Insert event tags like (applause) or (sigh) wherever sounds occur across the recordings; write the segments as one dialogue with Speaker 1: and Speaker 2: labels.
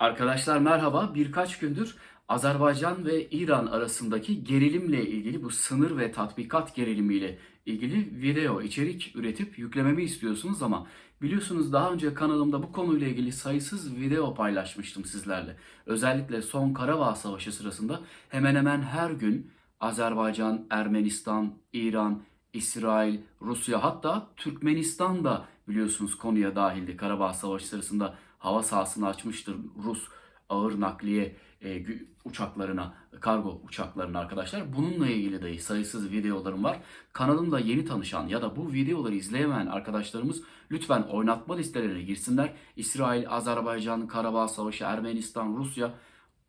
Speaker 1: Arkadaşlar merhaba. Birkaç gündür Azerbaycan ve İran arasındaki gerilimle ilgili bu sınır ve tatbikat gerilimiyle ilgili video, içerik üretip yüklememi istiyorsunuz ama biliyorsunuz daha önce kanalımda bu konuyla ilgili sayısız video paylaşmıştım sizlerle. Özellikle son Karabağ Savaşı sırasında hemen hemen her gün Azerbaycan, Ermenistan, İran, İsrail, Rusya hatta Türkmenistan da biliyorsunuz konuya dahildi. Karabağ Savaşı sırasında hava sahasını açmıştır Rus ağır nakliye e, uçaklarına, kargo uçaklarına arkadaşlar. Bununla ilgili de sayısız videolarım var. Kanalımda yeni tanışan ya da bu videoları izleyemeyen arkadaşlarımız lütfen oynatma listelerine girsinler. İsrail, Azerbaycan, Karabağ Savaşı, Ermenistan, Rusya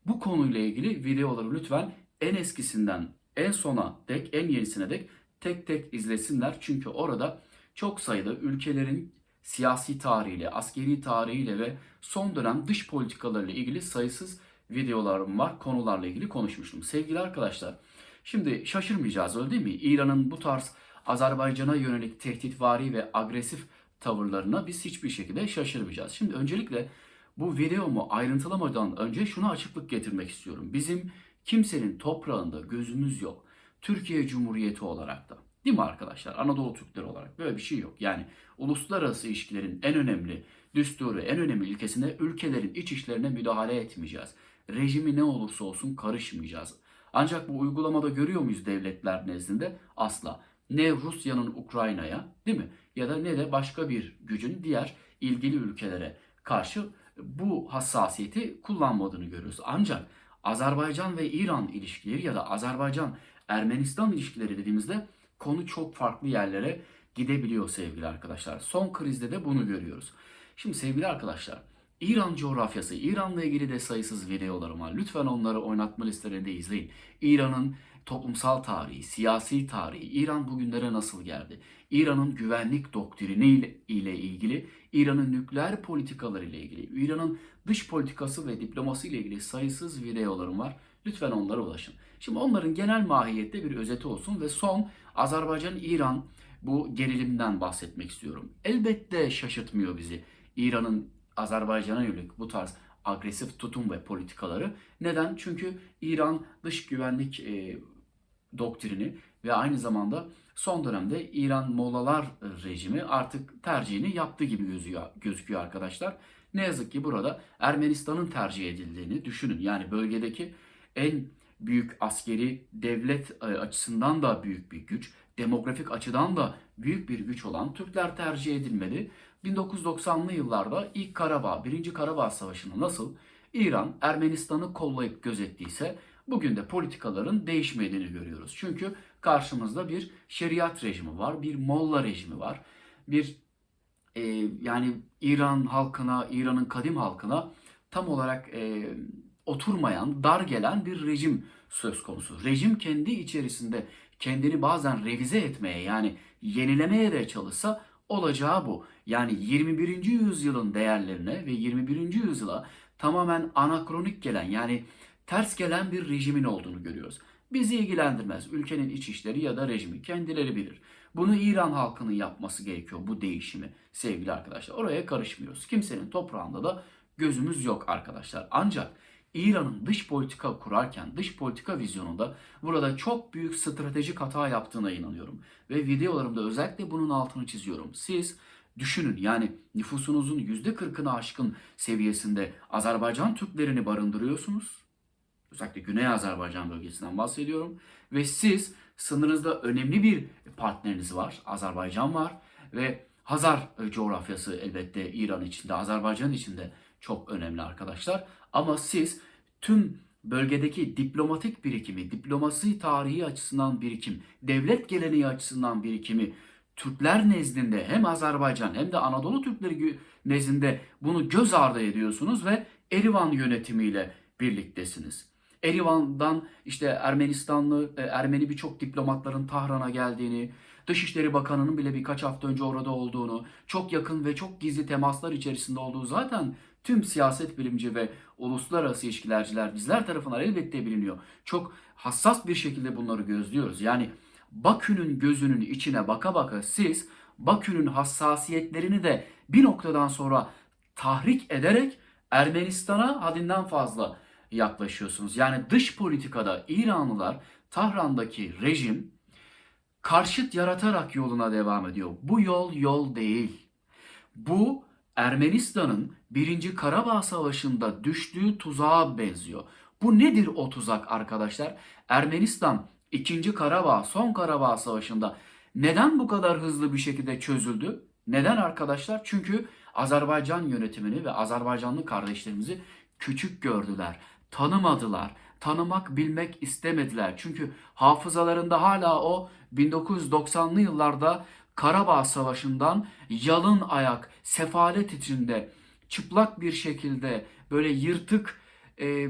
Speaker 1: bu konuyla ilgili videoları lütfen en eskisinden en sona dek, en yenisine dek tek tek izlesinler. Çünkü orada çok sayıda ülkelerin siyasi tarihiyle, askeri tarihiyle ve son dönem dış politikalarıyla ilgili sayısız videolarım var. Konularla ilgili konuşmuştum. Sevgili arkadaşlar, şimdi şaşırmayacağız öyle değil mi? İran'ın bu tarz Azerbaycan'a yönelik tehditvari ve agresif tavırlarına biz hiçbir şekilde şaşırmayacağız. Şimdi öncelikle bu videomu ayrıntılamadan önce şuna açıklık getirmek istiyorum. Bizim kimsenin toprağında gözümüz yok. Türkiye Cumhuriyeti olarak da. Değil mi arkadaşlar? Anadolu Türkleri olarak böyle bir şey yok. Yani uluslararası ilişkilerin en önemli düsturu, en önemli ilkesine ülkelerin iç işlerine müdahale etmeyeceğiz. Rejimi ne olursa olsun karışmayacağız. Ancak bu uygulamada görüyor muyuz devletler nezdinde? Asla. Ne Rusya'nın Ukrayna'ya değil mi? Ya da ne de başka bir gücün diğer ilgili ülkelere karşı bu hassasiyeti kullanmadığını görüyoruz. Ancak Azerbaycan ve İran ilişkileri ya da Azerbaycan Ermenistan ilişkileri dediğimizde konu çok farklı yerlere gidebiliyor sevgili arkadaşlar. Son krizde de bunu görüyoruz. Şimdi sevgili arkadaşlar, İran coğrafyası, İran'la ilgili de sayısız videolarım var. Lütfen onları oynatma listelerinde izleyin. İran'ın toplumsal tarihi, siyasi tarihi, İran bugünlere nasıl geldi? İran'ın güvenlik doktrini ile- ilgili, İran'ın nükleer politikaları ile ilgili, İran'ın dış politikası ve diploması ile ilgili sayısız videolarım var. Lütfen onlara ulaşın. Şimdi onların genel mahiyette bir özeti olsun ve son Azerbaycan-İran bu gerilimden bahsetmek istiyorum. Elbette şaşırtmıyor bizi İran'ın Azerbaycan'a yönelik bu tarz agresif tutum ve politikaları. Neden? Çünkü İran dış güvenlik e, doktrini ve aynı zamanda son dönemde İran Mollalar rejimi artık tercihini yaptı gibi gözüyor, gözüküyor arkadaşlar. Ne yazık ki burada Ermenistan'ın tercih edildiğini düşünün. Yani bölgedeki en büyük askeri devlet e, açısından da büyük bir güç, demografik açıdan da büyük bir güç olan Türkler tercih edilmedi. 1990'lı yıllarda ilk Karabağ, 1. Karabağ Savaşı'nı nasıl İran Ermenistan'ı kollayıp gözettiyse bugün de politikaların değişmediğini görüyoruz. Çünkü karşımızda bir şeriat rejimi var, bir Molla rejimi var, bir e, yani İran halkına, İran'ın kadim halkına tam olarak e, oturmayan, dar gelen bir rejim söz konusu. Rejim kendi içerisinde kendini bazen revize etmeye yani yenilemeye de çalışsa olacağı bu. Yani 21. yüzyılın değerlerine ve 21. yüzyıla tamamen anakronik gelen yani ters gelen bir rejimin olduğunu görüyoruz. Bizi ilgilendirmez. Ülkenin iç işleri ya da rejimi kendileri bilir. Bunu İran halkının yapması gerekiyor bu değişimi sevgili arkadaşlar. Oraya karışmıyoruz. Kimsenin toprağında da gözümüz yok arkadaşlar. Ancak İran'ın dış politika kurarken, dış politika vizyonunda burada çok büyük stratejik hata yaptığına inanıyorum. Ve videolarımda özellikle bunun altını çiziyorum. Siz düşünün yani nüfusunuzun %40'ını aşkın seviyesinde Azerbaycan Türklerini barındırıyorsunuz. Özellikle Güney Azerbaycan bölgesinden bahsediyorum. Ve siz sınırınızda önemli bir partneriniz var. Azerbaycan var ve Hazar e, coğrafyası elbette İran içinde, Azerbaycan içinde çok önemli arkadaşlar. Ama siz tüm bölgedeki diplomatik birikimi, diplomasi tarihi açısından birikim, devlet geleneği açısından birikimi Türkler nezdinde hem Azerbaycan hem de Anadolu Türkleri nezdinde bunu göz ardı ediyorsunuz ve Erivan yönetimiyle birliktesiniz. Erivan'dan işte Ermenistanlı, e, Ermeni birçok diplomatların Tahran'a geldiğini, Dışişleri Bakanı'nın bile birkaç hafta önce orada olduğunu, çok yakın ve çok gizli temaslar içerisinde olduğu zaten tüm siyaset bilimci ve uluslararası ilişkilerciler bizler tarafından elbette biliniyor. Çok hassas bir şekilde bunları gözlüyoruz. Yani Bakü'nün gözünün içine baka baka siz Bakü'nün hassasiyetlerini de bir noktadan sonra tahrik ederek Ermenistan'a haddinden fazla yaklaşıyorsunuz. Yani dış politikada İranlılar Tahran'daki rejim karşıt yaratarak yoluna devam ediyor. Bu yol yol değil. Bu Ermenistan'ın 1. Karabağ Savaşı'nda düştüğü tuzağa benziyor. Bu nedir o tuzak arkadaşlar? Ermenistan 2. Karabağ, son Karabağ Savaşı'nda neden bu kadar hızlı bir şekilde çözüldü? Neden arkadaşlar? Çünkü Azerbaycan yönetimini ve Azerbaycanlı kardeşlerimizi küçük gördüler, tanımadılar, tanımak, bilmek istemediler. Çünkü hafızalarında hala o 1990'lı yıllarda Karabağ Savaşı'ndan yalın ayak, sefalet içinde, çıplak bir şekilde böyle yırtık, e,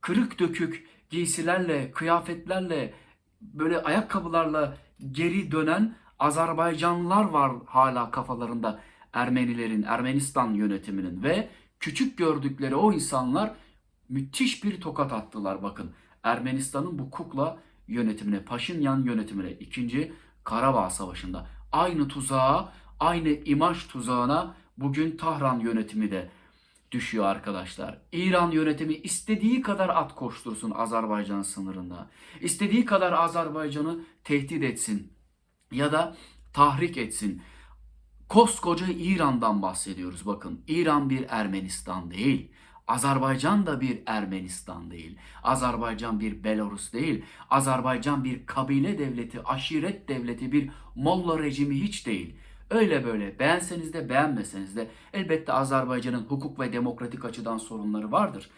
Speaker 1: kırık dökük giysilerle, kıyafetlerle, böyle ayakkabılarla geri dönen Azerbaycanlılar var hala kafalarında Ermenilerin, Ermenistan yönetiminin ve küçük gördükleri o insanlar müthiş bir tokat attılar bakın. Ermenistan'ın bu kukla yönetimine, Paşinyan yönetimine 2. Karabağ Savaşı'nda aynı tuzağa, aynı imaj tuzağına bugün Tahran yönetimi de düşüyor arkadaşlar. İran yönetimi istediği kadar at koştursun Azerbaycan sınırında. İstediği kadar Azerbaycan'ı tehdit etsin ya da tahrik etsin. Koskoca İran'dan bahsediyoruz bakın. İran bir Ermenistan değil. Azerbaycan da bir Ermenistan değil. Azerbaycan bir Belarus değil. Azerbaycan bir kabile devleti, aşiret devleti, bir Molla rejimi hiç değil. Öyle böyle beğenseniz de beğenmeseniz de elbette Azerbaycan'ın hukuk ve demokratik açıdan sorunları vardır.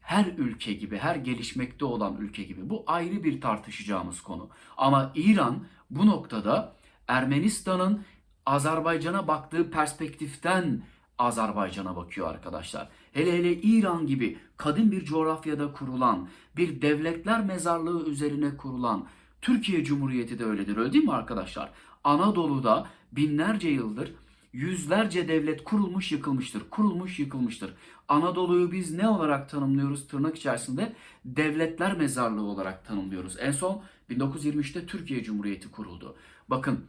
Speaker 1: Her ülke gibi, her gelişmekte olan ülke gibi bu ayrı bir tartışacağımız konu. Ama İran bu noktada Ermenistan'ın Azerbaycan'a baktığı perspektiften Azerbaycan'a bakıyor arkadaşlar. Hele hele İran gibi kadim bir coğrafyada kurulan, bir devletler mezarlığı üzerine kurulan Türkiye Cumhuriyeti de öyledir. Öyle değil mi arkadaşlar? Anadolu'da binlerce yıldır yüzlerce devlet kurulmuş yıkılmıştır. Kurulmuş yıkılmıştır. Anadolu'yu biz ne olarak tanımlıyoruz tırnak içerisinde? Devletler mezarlığı olarak tanımlıyoruz. En son 1923'te Türkiye Cumhuriyeti kuruldu. Bakın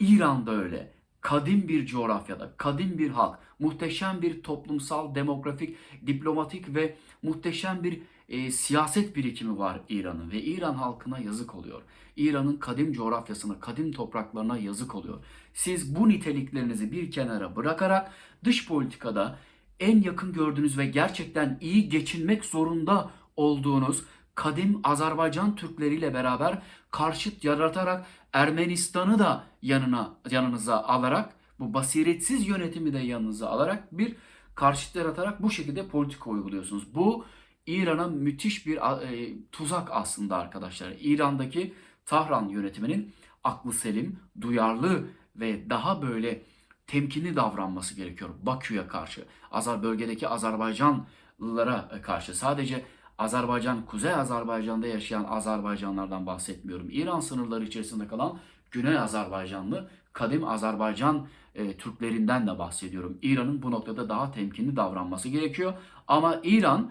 Speaker 1: İran'da öyle. Kadim bir coğrafyada, kadim bir halk, muhteşem bir toplumsal, demografik, diplomatik ve muhteşem bir e, siyaset birikimi var İran'ın ve İran halkına yazık oluyor. İran'ın kadim coğrafyasına, kadim topraklarına yazık oluyor. Siz bu niteliklerinizi bir kenara bırakarak dış politikada en yakın gördüğünüz ve gerçekten iyi geçinmek zorunda olduğunuz kadim Azerbaycan Türkleriyle beraber karşıt yaratarak Ermenistan'ı da yanına yanınıza alarak bu basiretsiz yönetimi de yanınıza alarak bir karşıt yaratarak bu şekilde politika uyguluyorsunuz. Bu İran'a müthiş bir e, tuzak aslında arkadaşlar. İran'daki Tahran yönetiminin aklı selim, duyarlı ve daha böyle temkinli davranması gerekiyor Bakü'ye karşı. Azar bölgedeki Azerbaycanlılara karşı. Sadece Azerbaycan, Kuzey Azerbaycan'da yaşayan Azerbaycanlardan bahsetmiyorum. İran sınırları içerisinde kalan Güney Azerbaycanlı, kadim Azerbaycan e, Türklerinden de bahsediyorum. İran'ın bu noktada daha temkinli davranması gerekiyor. Ama İran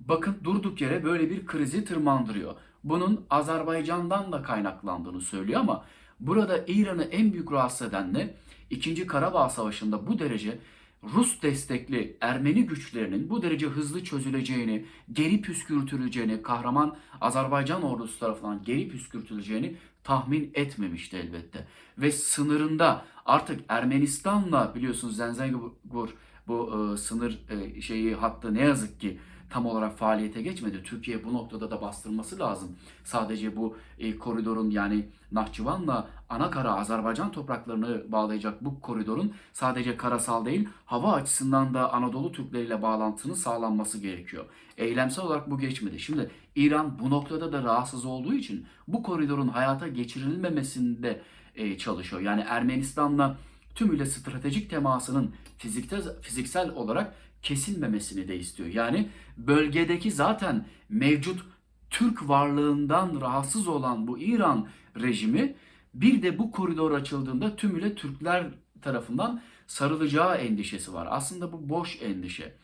Speaker 1: bakın durduk yere böyle bir krizi tırmandırıyor. Bunun Azerbaycan'dan da kaynaklandığını söylüyor ama burada İran'ı en büyük rahatsız eden ne? İkinci Karabağ Savaşı'nda bu derece Rus destekli Ermeni güçlerinin bu derece hızlı çözüleceğini, geri püskürtüleceğini, kahraman Azerbaycan ordusu tarafından geri püskürtüleceğini tahmin etmemişti elbette. Ve sınırında artık Ermenistan'la biliyorsunuz Zenzegor bu e, sınır e, şeyi hattı ne yazık ki tam olarak faaliyete geçmedi. Türkiye bu noktada da bastırması lazım. Sadece bu e, koridorun yani Nahçıvan'la Anakara Azerbaycan topraklarını bağlayacak bu koridorun sadece karasal değil hava açısından da Anadolu Türkleriyle bağlantının sağlanması gerekiyor. Eylemsel olarak bu geçmedi. Şimdi İran bu noktada da rahatsız olduğu için bu koridorun hayata geçirilmemesinde e, çalışıyor. Yani Ermenistan'la tümüyle stratejik temasının fiziksel, fiziksel olarak kesilmemesini de istiyor. Yani bölgedeki zaten mevcut Türk varlığından rahatsız olan bu İran rejimi bir de bu koridor açıldığında tümüyle Türkler tarafından sarılacağı endişesi var. Aslında bu boş endişe.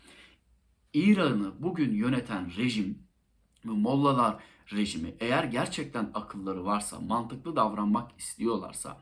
Speaker 1: İran'ı bugün yöneten rejim, bu Mollalar rejimi eğer gerçekten akılları varsa, mantıklı davranmak istiyorlarsa,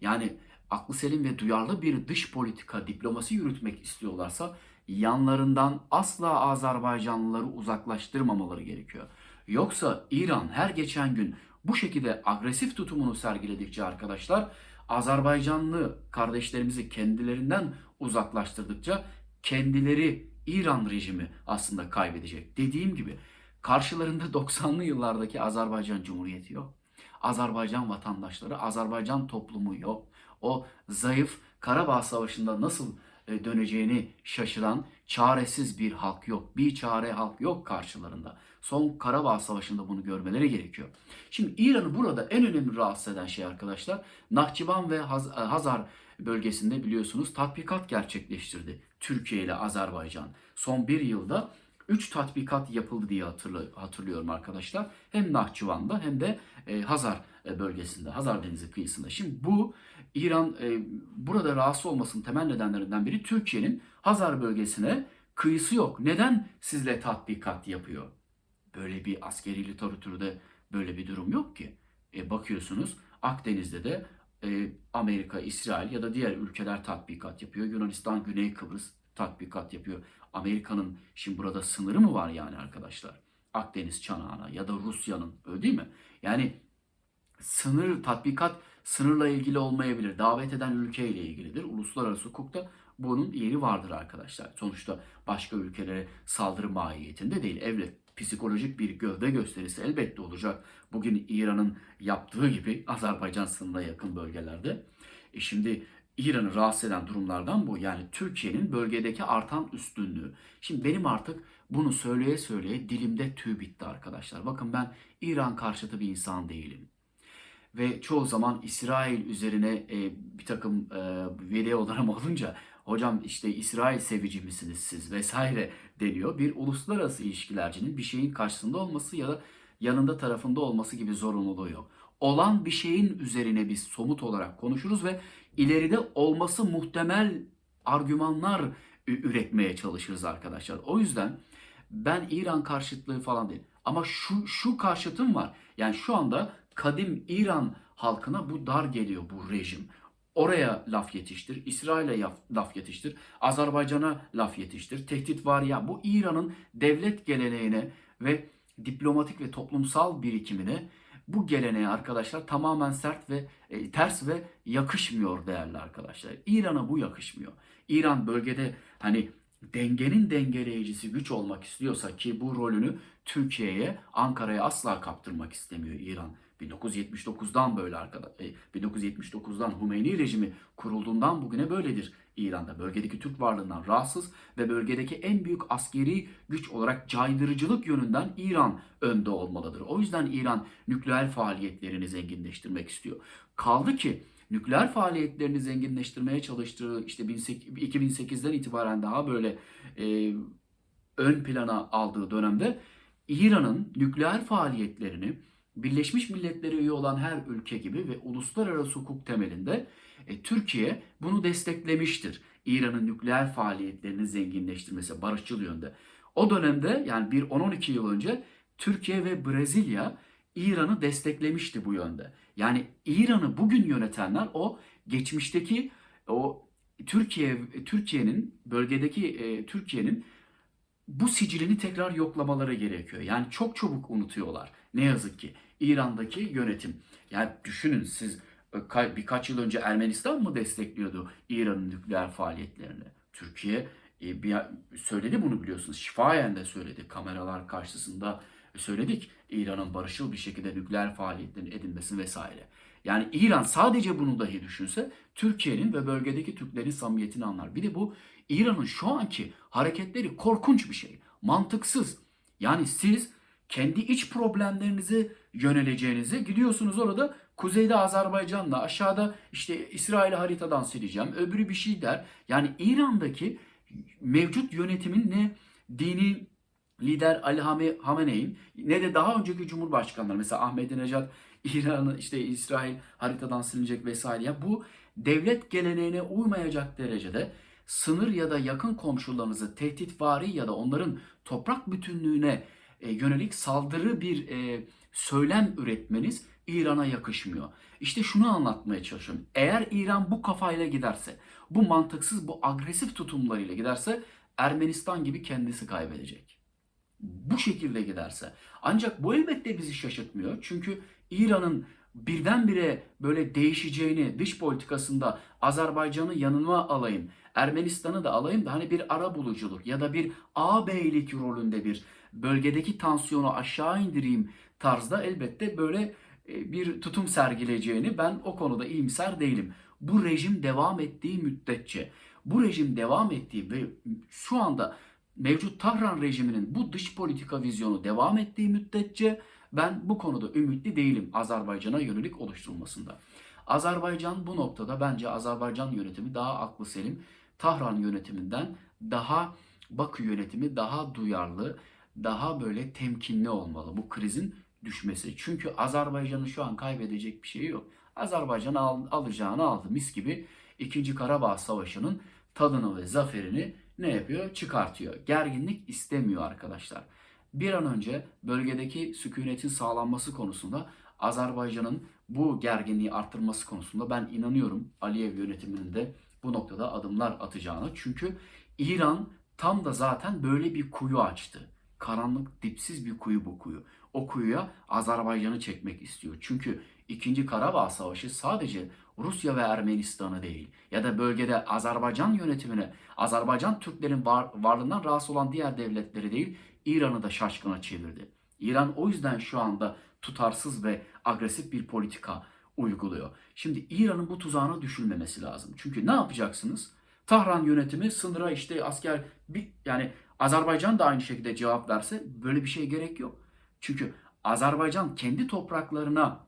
Speaker 1: yani aklı selim ve duyarlı bir dış politika, diplomasi yürütmek istiyorlarsa yanlarından asla Azerbaycanlıları uzaklaştırmamaları gerekiyor. Yoksa İran her geçen gün bu şekilde agresif tutumunu sergiledikçe arkadaşlar Azerbaycanlı kardeşlerimizi kendilerinden uzaklaştırdıkça kendileri İran rejimi aslında kaybedecek. Dediğim gibi karşılarında (laughs) 90'lı yıllardaki Azerbaycan Cumhuriyeti yok. Azerbaycan vatandaşları, Azerbaycan toplumu yok. O zayıf Karabağ Savaşı'nda nasıl döneceğini şaşıran çaresiz bir halk yok. Bir çare halk yok karşılarında. Son Karabağ Savaşı'nda bunu görmeleri gerekiyor. Şimdi İran'ı burada en önemli rahatsız eden şey arkadaşlar Nahçıvan ve Haz- Hazar bölgesinde biliyorsunuz tatbikat gerçekleştirdi Türkiye ile Azerbaycan. Son bir yılda 3 tatbikat yapıldı diye hatırlı- hatırlıyorum arkadaşlar. Hem Nahçıvan'da hem de e, Hazar e, bölgesinde, Hazar Denizi kıyısında. Şimdi bu İran e, burada rahatsız olmasının temel nedenlerinden biri Türkiye'nin Hazar bölgesine kıyısı yok. Neden sizle tatbikat yapıyor? Böyle bir askeri literatürde böyle bir durum yok ki. E, bakıyorsunuz Akdeniz'de de e, Amerika, İsrail ya da diğer ülkeler tatbikat yapıyor. Yunanistan, Güney Kıbrıs tatbikat yapıyor. Amerika'nın şimdi burada sınırı mı var yani arkadaşlar? Akdeniz çanağına ya da Rusya'nın öyle değil mi? Yani sınır tatbikat sınırla ilgili olmayabilir. Davet eden ülkeyle ilgilidir. Uluslararası hukukta bunun yeri vardır arkadaşlar. Sonuçta başka ülkelere saldırı mahiyetinde değil. Evet psikolojik bir gövde gösterisi elbette olacak. Bugün İran'ın yaptığı gibi Azerbaycan sınırına yakın bölgelerde. E şimdi İran'ı rahatsız eden durumlardan bu. Yani Türkiye'nin bölgedeki artan üstünlüğü. Şimdi benim artık bunu söyleye söyleye dilimde tüy bitti arkadaşlar. Bakın ben İran karşıtı bir insan değilim ve çoğu zaman İsrail üzerine e, bir takım e, videolarım olunca hocam işte İsrail sevici misiniz siz vesaire deniyor. Bir uluslararası ilişkilercinin bir şeyin karşısında olması ya da yanında tarafında olması gibi zorunluluğu yok. Olan bir şeyin üzerine biz somut olarak konuşuruz ve ileride olması muhtemel argümanlar üretmeye çalışırız arkadaşlar. O yüzden ben İran karşıtlığı falan değil. Ama şu şu karşıtım var. Yani şu anda kadim İran halkına bu dar geliyor bu rejim. Oraya laf yetiştir, İsrail'e laf yetiştir, Azerbaycan'a laf yetiştir. Tehdit var ya bu İran'ın devlet geleneğine ve diplomatik ve toplumsal birikimine bu geleneğe arkadaşlar tamamen sert ve e, ters ve yakışmıyor değerli arkadaşlar. İran'a bu yakışmıyor. İran bölgede hani dengenin dengeleyicisi güç olmak istiyorsa ki bu rolünü Türkiye'ye, Ankara'ya asla kaptırmak istemiyor İran. 1979'dan böyle arkadaş. 1979'dan Hümeyni rejimi kurulduğundan bugüne böyledir İran'da. Bölgedeki Türk varlığından rahatsız ve bölgedeki en büyük askeri güç olarak caydırıcılık yönünden İran önde olmalıdır. O yüzden İran nükleer faaliyetlerini zenginleştirmek istiyor. Kaldı ki nükleer faaliyetlerini zenginleştirmeye çalıştığı işte 2008'den itibaren daha böyle e, ön plana aldığı dönemde İran'ın nükleer faaliyetlerini Birleşmiş Milletler'e üye olan her ülke gibi ve uluslararası hukuk temelinde e, Türkiye bunu desteklemiştir. İran'ın nükleer faaliyetlerini zenginleştirmesi barışçıl yönde. O dönemde yani bir 10-12 yıl önce Türkiye ve Brezilya İran'ı desteklemişti bu yönde. Yani İran'ı bugün yönetenler o geçmişteki o Türkiye Türkiye'nin bölgedeki e, Türkiye'nin bu sicilini tekrar yoklamaları gerekiyor. Yani çok çabuk unutuyorlar. Ne yazık ki İran'daki yönetim. Yani düşünün siz e, ka- birkaç yıl önce Ermenistan mı destekliyordu İran'ın nükleer faaliyetlerini? Türkiye e, bir, söyledi bunu biliyorsunuz. Şifayen de söyledi. Kameralar karşısında söyledik. İran'ın barışçıl bir şekilde nükleer faaliyetlerin edinmesini vesaire. Yani İran sadece bunu dahi düşünse Türkiye'nin ve bölgedeki Türklerin samimiyetini anlar. Bir de bu İran'ın şu anki hareketleri korkunç bir şey. Mantıksız. Yani siz kendi iç problemlerinize yöneleceğinize gidiyorsunuz orada kuzeyde Azerbaycan'la aşağıda işte İsrail'i haritadan sileceğim öbürü bir şey der. Yani İran'daki mevcut yönetimin ne dini lider Ali Hame- Hamene'in ne de daha önceki cumhurbaşkanları mesela Ahmadinejad İran'ı işte İsrail haritadan silinecek vesaire ya bu devlet geleneğine uymayacak derecede sınır ya da yakın komşularınızı tehditvari ya da onların toprak bütünlüğüne yönelik saldırı bir e, söylem üretmeniz İran'a yakışmıyor. İşte şunu anlatmaya çalışıyorum. Eğer İran bu kafayla giderse, bu mantıksız, bu agresif tutumlarıyla giderse Ermenistan gibi kendisi kaybedecek. Bu şekilde giderse. Ancak bu elbette bizi şaşırtmıyor. Çünkü İran'ın birdenbire böyle değişeceğini dış politikasında Azerbaycan'ı yanıma alayım, Ermenistan'ı da alayım da hani bir ara buluculuk ya da bir ağabeylik rolünde bir bölgedeki tansiyonu aşağı indireyim tarzda elbette böyle e, bir tutum sergileyeceğini ben o konuda iyimser değilim. Bu rejim devam ettiği müddetçe, bu rejim devam ettiği ve şu anda mevcut Tahran rejiminin bu dış politika vizyonu devam ettiği müddetçe ben bu konuda ümitli değilim Azerbaycan'a yönelik oluşturulmasında. Azerbaycan bu noktada bence Azerbaycan yönetimi daha aklı selim, Tahran yönetiminden daha Bakü yönetimi daha duyarlı, daha böyle temkinli olmalı bu krizin düşmesi. Çünkü Azerbaycan'ın şu an kaybedecek bir şeyi yok. Azerbaycan al, alacağını aldı mis gibi 2. Karabağ Savaşı'nın tadını ve zaferini ne yapıyor? Çıkartıyor. Gerginlik istemiyor arkadaşlar. Bir an önce bölgedeki sükunetin sağlanması konusunda Azerbaycan'ın bu gerginliği arttırması konusunda ben inanıyorum Aliyev yönetiminin de bu noktada adımlar atacağına. Çünkü İran tam da zaten böyle bir kuyu açtı. Karanlık, dipsiz bir kuyu bu kuyu. O kuyuya Azerbaycan'ı çekmek istiyor. Çünkü 2. Karabağ Savaşı sadece Rusya ve Ermenistan'ı değil ya da bölgede Azerbaycan yönetimine, Azerbaycan Türklerin var, varlığından rahatsız olan diğer devletleri değil, İran'ı da şaşkına çevirdi. İran o yüzden şu anda tutarsız ve agresif bir politika uyguluyor. Şimdi İran'ın bu tuzağına düşülmemesi lazım. Çünkü ne yapacaksınız? Tahran yönetimi sınıra işte asker bir yani Azerbaycan da aynı şekilde cevap verse böyle bir şey gerek yok. Çünkü Azerbaycan kendi topraklarına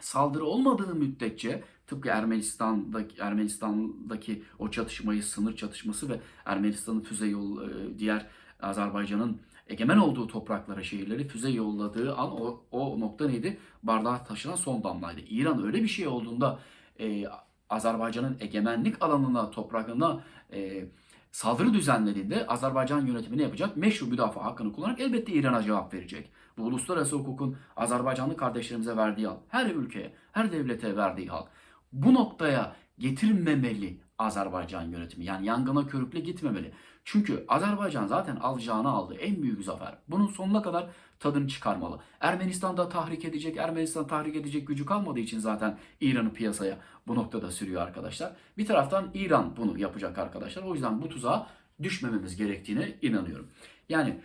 Speaker 1: saldırı olmadığı müddetçe tıpkı Ermenistan'daki Ermenistan'daki o çatışmayı, sınır çatışması ve Ermenistan'ın füze yol e, diğer Azerbaycan'ın egemen olduğu topraklara, şehirleri füze yolladığı an o, o nokta neydi? Bardağa taşınan son damlaydı. İran öyle bir şey olduğunda e, Azerbaycan'ın egemenlik alanına, topraklarına e, saldırı düzenlediğinde Azerbaycan yönetimi ne yapacak? Meşru müdafaa hakkını kullanarak elbette İran'a cevap verecek. Bu uluslararası hukukun Azerbaycanlı kardeşlerimize verdiği hal, her ülkeye, her devlete verdiği hal. Bu noktaya getirmemeli Azerbaycan yönetimi. Yani yangına körükle gitmemeli. Çünkü Azerbaycan zaten alacağını aldı. En büyük zafer. Bunun sonuna kadar tadını çıkarmalı. Ermenistan'da tahrik edecek, Ermenistan tahrik edecek gücü kalmadığı için zaten İran'ı piyasaya bu noktada sürüyor arkadaşlar. Bir taraftan İran bunu yapacak arkadaşlar. O yüzden bu tuzağa düşmememiz gerektiğine inanıyorum. Yani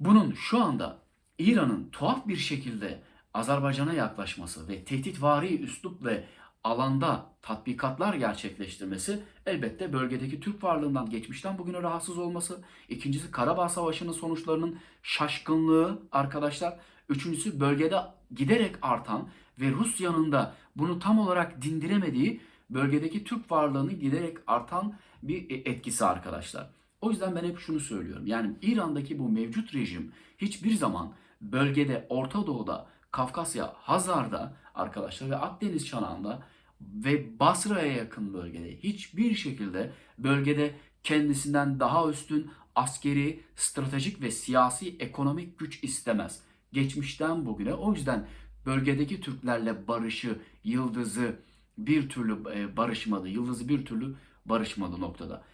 Speaker 1: bunun şu anda İran'ın tuhaf bir şekilde Azerbaycan'a yaklaşması ve tehditvari üslup ve alanda tatbikatlar gerçekleştirmesi elbette bölgedeki Türk varlığından geçmişten bugüne rahatsız olması. İkincisi Karabağ Savaşı'nın sonuçlarının şaşkınlığı arkadaşlar. Üçüncüsü bölgede giderek artan ve Rusya'nın da bunu tam olarak dindiremediği bölgedeki Türk varlığının giderek artan bir e, etkisi arkadaşlar. O yüzden ben hep şunu söylüyorum. Yani İran'daki bu mevcut rejim hiçbir zaman bölgede Orta Doğu'da, Kafkasya, Hazar'da arkadaşlar ve Akdeniz çanağında ve Basra'ya yakın bölgede hiçbir şekilde bölgede kendisinden daha üstün askeri, stratejik ve siyasi ekonomik güç istemez. Geçmişten bugüne o yüzden bölgedeki Türklerle barışı, yıldızı bir türlü e, barışmadı. Yıldızı bir türlü barışmadı noktada.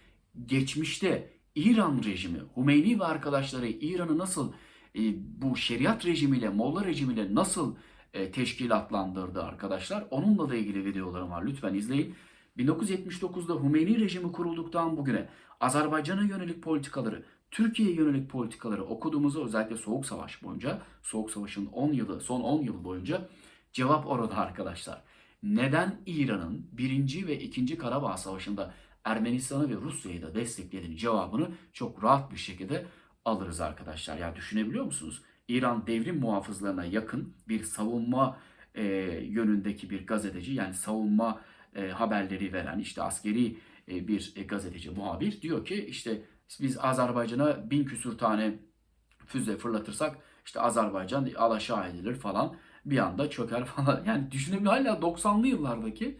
Speaker 1: Geçmişte İran rejimi, Humeyni ve arkadaşları İran'ı nasıl e, bu şeriat rejimiyle, Molla rejimiyle nasıl e, teşkilatlandırdı arkadaşlar. Onunla da ilgili videolarım var. Lütfen izleyin. 1979'da Humeyni rejimi kurulduktan bugüne Azerbaycan'a yönelik politikaları, Türkiye'ye yönelik politikaları okuduğumuzda özellikle Soğuk Savaş boyunca, Soğuk Savaş'ın 10 yılı, son 10 yıl boyunca cevap orada arkadaşlar. Neden İran'ın 1. ve 2. Karabağ Savaşı'nda Ermenistan'ı ve Rusya'yı da desteklediğini cevabını çok rahat bir şekilde alırız arkadaşlar. Ya düşünebiliyor musunuz? İran devrim muhafızlarına yakın bir savunma e, yönündeki bir gazeteci yani savunma e, haberleri veren işte askeri e, bir e, gazeteci muhabir diyor ki işte biz Azerbaycan'a bin küsur tane füze fırlatırsak işte Azerbaycan alaşağı edilir falan bir anda çöker (laughs) falan. Yani düşünebiliyor hala 90'lı yıllardaki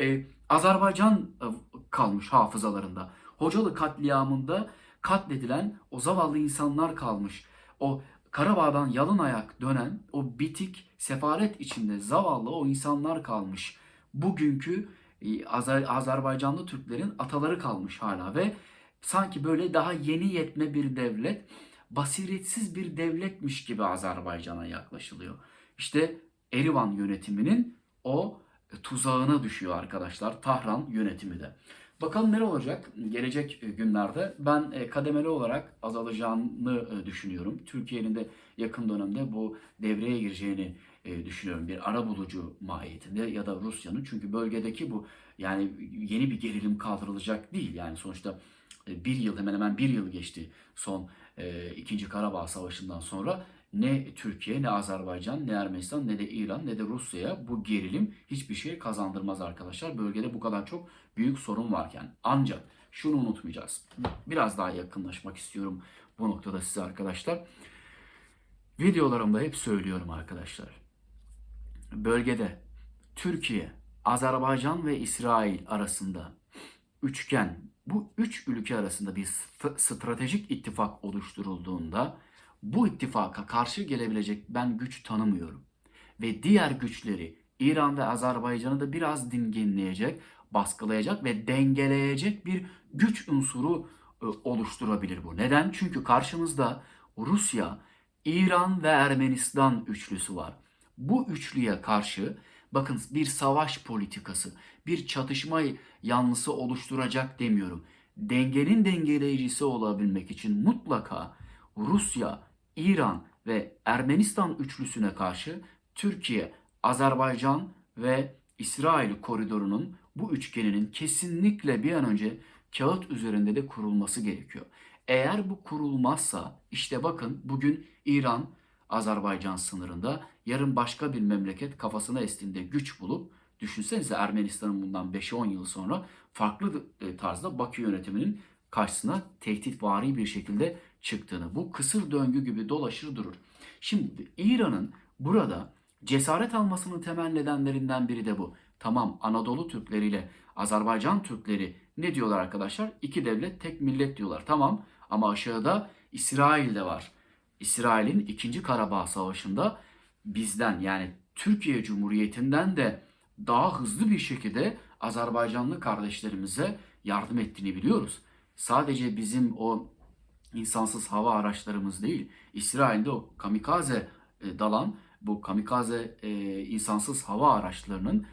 Speaker 1: e, Azerbaycan e, kalmış hafızalarında. Hocalı katliamında katledilen o zavallı insanlar kalmış. O Karabağ'dan yalın ayak dönen o bitik sefaret içinde zavallı o insanlar kalmış. Bugünkü e, Azer Azerbaycanlı Türklerin ataları kalmış hala ve sanki böyle daha yeni yetme bir devlet, basiretsiz bir devletmiş gibi Azerbaycan'a yaklaşılıyor. İşte Erivan yönetiminin o tuzağına düşüyor arkadaşlar. Tahran yönetimi de. Bakalım ne olacak gelecek günlerde. Ben e, kademeli olarak azalacağını e, düşünüyorum. Türkiye'nin de yakın dönemde bu devreye gireceğini e, düşünüyorum. Bir ara bulucu mahiyetinde ya da Rusya'nın. Çünkü bölgedeki bu yani yeni bir gerilim kaldırılacak değil. Yani sonuçta e, bir yıl hemen hemen bir yıl geçti son e, ikinci Karabağ Savaşı'ndan sonra ne Türkiye ne Azerbaycan ne Ermenistan ne de İran ne de Rusya'ya bu gerilim hiçbir şey kazandırmaz arkadaşlar. Bölgede bu kadar çok büyük sorun varken. Ancak şunu unutmayacağız. Biraz daha yakınlaşmak istiyorum bu noktada size arkadaşlar. Videolarımda hep söylüyorum arkadaşlar. Bölgede Türkiye, Azerbaycan ve İsrail arasında üçgen, bu üç ülke arasında bir st- stratejik ittifak oluşturulduğunda bu ittifaka karşı gelebilecek ben güç tanımıyorum. Ve diğer güçleri İran ve Azerbaycan'ı da biraz dinginleyecek, baskılayacak ve dengeleyecek bir güç unsuru e, oluşturabilir bu. Neden? Çünkü karşımızda Rusya, İran ve Ermenistan üçlüsü var. Bu üçlüye karşı bakın bir savaş politikası, bir çatışma yanlısı oluşturacak demiyorum. Dengenin dengeleyicisi olabilmek için mutlaka Rusya, İran ve Ermenistan üçlüsüne karşı Türkiye, Azerbaycan ve İsrail koridorunun bu üçgeninin kesinlikle bir an önce kağıt üzerinde de kurulması gerekiyor. Eğer bu kurulmazsa işte bakın bugün İran Azerbaycan sınırında yarın başka bir memleket kafasına estiğinde güç bulup düşünsenize Ermenistan'ın bundan 5-10 yıl sonra farklı e, tarzda Bakü yönetiminin karşısına tehditvari bir şekilde çıktığını. Bu kısır döngü gibi dolaşır durur. Şimdi İran'ın burada cesaret almasının temel nedenlerinden biri de bu. Tamam Anadolu Türkleri ile Azerbaycan Türkleri ne diyorlar arkadaşlar? İki devlet tek millet diyorlar. Tamam ama aşağıda İsrail de var. İsrail'in 2. Karabağ Savaşı'nda bizden yani Türkiye Cumhuriyeti'nden de daha hızlı bir şekilde Azerbaycanlı kardeşlerimize yardım ettiğini biliyoruz. Sadece bizim o insansız hava araçlarımız değil, İsrail'de o kamikaze e, dalan bu kamikaze e, insansız hava araçlarının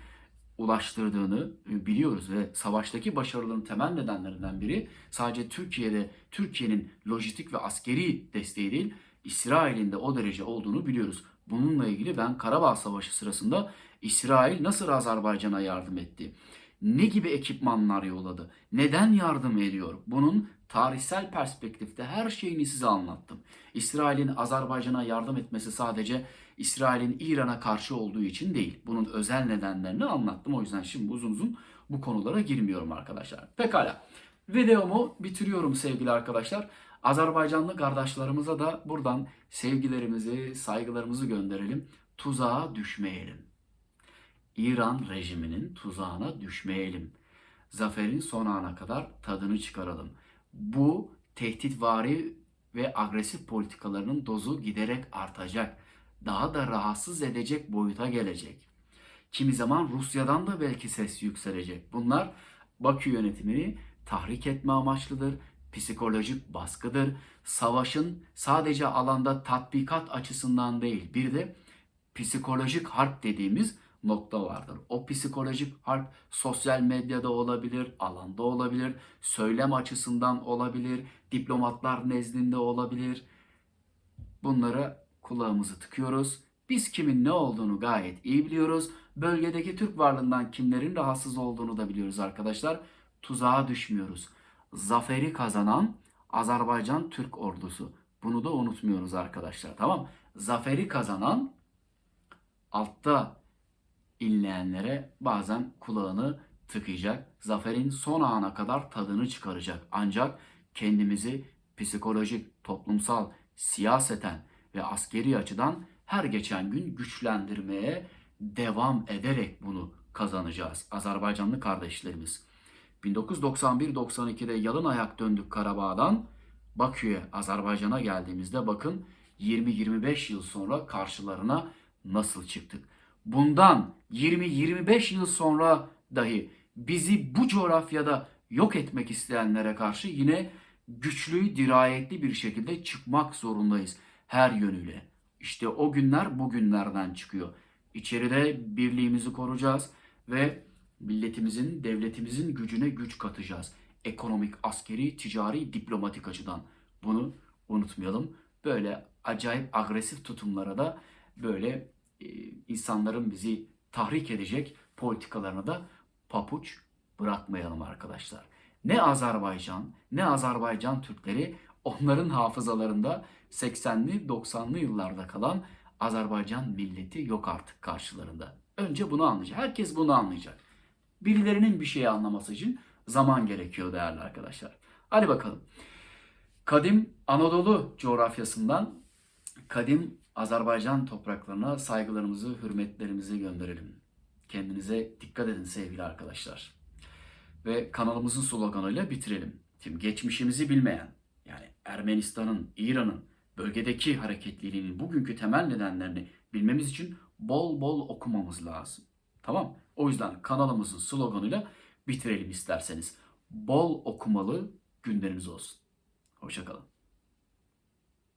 Speaker 1: ulaştırdığını e, biliyoruz ve savaştaki başarıların temel nedenlerinden biri sadece Türkiye'de Türkiye'nin lojistik ve askeri desteği değil, İsrail'in de o derece olduğunu biliyoruz. Bununla ilgili ben Karabağ Savaşı sırasında İsrail nasıl Azerbaycan'a yardım etti? Ne gibi ekipmanlar yolladı? Neden yardım ediyor? Bunun tarihsel perspektifte her şeyini size anlattım. İsrail'in Azerbaycan'a yardım etmesi sadece İsrail'in İran'a karşı olduğu için değil. Bunun özel nedenlerini anlattım. O yüzden şimdi uzun uzun bu konulara girmiyorum arkadaşlar. Pekala. Videomu bitiriyorum sevgili arkadaşlar. Azerbaycanlı kardeşlerimize de buradan sevgilerimizi, saygılarımızı gönderelim. Tuzağa düşmeyelim. İran rejiminin tuzağına düşmeyelim. Zaferin son ana kadar tadını çıkaralım. Bu tehditvari ve agresif politikalarının dozu giderek artacak. Daha da rahatsız edecek boyuta gelecek. Kimi zaman Rusya'dan da belki ses yükselecek. Bunlar Bakü yönetimini tahrik etme amaçlıdır. Psikolojik baskıdır. Savaşın sadece alanda tatbikat açısından değil, bir de psikolojik harp dediğimiz nokta vardır. O psikolojik harp sosyal medyada olabilir, alanda olabilir, söylem açısından olabilir, diplomatlar nezdinde olabilir. Bunlara kulağımızı tıkıyoruz. Biz kimin ne olduğunu gayet iyi biliyoruz. Bölgedeki Türk varlığından kimlerin rahatsız olduğunu da biliyoruz arkadaşlar. Tuzağa düşmüyoruz. Zaferi kazanan Azerbaycan Türk ordusu. Bunu da unutmuyoruz arkadaşlar. Tamam? Zaferi kazanan altta inleyenlere bazen kulağını tıkayacak. Zaferin son ana kadar tadını çıkaracak. Ancak kendimizi psikolojik, toplumsal, siyaseten ve askeri açıdan her geçen gün güçlendirmeye devam ederek bunu kazanacağız. Azerbaycanlı kardeşlerimiz. 1991-92'de yalın ayak döndük Karabağ'dan Bakü'ye, Azerbaycan'a geldiğimizde bakın 20-25 yıl sonra karşılarına nasıl çıktık. Bundan 20-25 yıl sonra dahi bizi bu coğrafyada yok etmek isteyenlere karşı yine güçlü, dirayetli bir şekilde çıkmak zorundayız her yönüyle. İşte o günler bu günlerden çıkıyor. İçeride birliğimizi koruyacağız ve milletimizin, devletimizin gücüne güç katacağız. Ekonomik, askeri, ticari, diplomatik açıdan. Bunu unutmayalım. Böyle acayip agresif tutumlara da böyle insanların bizi tahrik edecek politikalarına da papuç bırakmayalım arkadaşlar. Ne Azerbaycan, ne Azerbaycan Türkleri onların hafızalarında 80'li 90'lı yıllarda kalan Azerbaycan milleti yok artık karşılarında. Önce bunu anlayacak. Herkes bunu anlayacak. Birilerinin bir şeyi anlaması için zaman gerekiyor değerli arkadaşlar. Hadi bakalım. Kadim Anadolu coğrafyasından kadim Azerbaycan topraklarına saygılarımızı, hürmetlerimizi gönderelim. Kendinize dikkat edin sevgili arkadaşlar. Ve kanalımızın sloganıyla bitirelim. Şimdi geçmişimizi bilmeyen, yani Ermenistan'ın, İran'ın bölgedeki hareketliliğinin bugünkü temel nedenlerini bilmemiz için bol bol okumamız lazım. Tamam? O yüzden kanalımızın sloganıyla bitirelim isterseniz. Bol okumalı günleriniz olsun. Hoşçakalın.